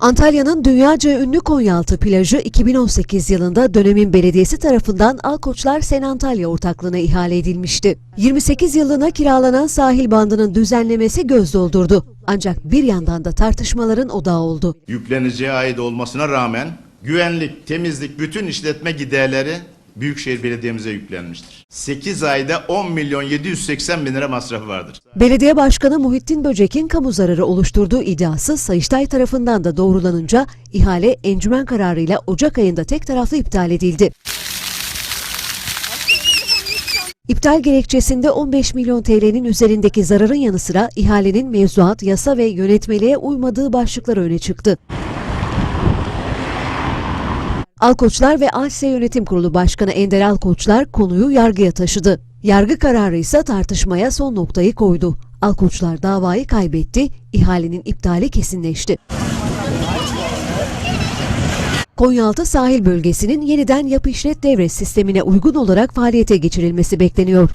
Antalya'nın dünyaca ünlü Konyaaltı plajı 2018 yılında dönemin belediyesi tarafından Alkoçlar Sen Antalya ortaklığına ihale edilmişti. 28 yıllığına kiralanan sahil bandının düzenlemesi göz doldurdu. Ancak bir yandan da tartışmaların odağı oldu. yükleniciye ait olmasına rağmen güvenlik, temizlik, bütün işletme giderleri Büyükşehir Belediye'mize yüklenmiştir. 8 ayda 10 milyon 780 bin lira masrafı vardır. Belediye Başkanı Muhittin Böcek'in kamu zararı oluşturduğu iddiası Sayıştay tarafından da doğrulanınca ihale encümen kararıyla Ocak ayında tek taraflı iptal edildi. İptal gerekçesinde 15 milyon TL'nin üzerindeki zararın yanı sıra ihalenin mevzuat, yasa ve yönetmeliğe uymadığı başlıklar öne çıktı. Alkoçlar ve ALSE Yönetim Kurulu Başkanı Ender Alkoçlar konuyu yargıya taşıdı. Yargı kararı ise tartışmaya son noktayı koydu. Alkoçlar davayı kaybetti, ihalenin iptali kesinleşti. Konyaaltı sahil bölgesinin yeniden yapı işlet devre sistemine uygun olarak faaliyete geçirilmesi bekleniyor.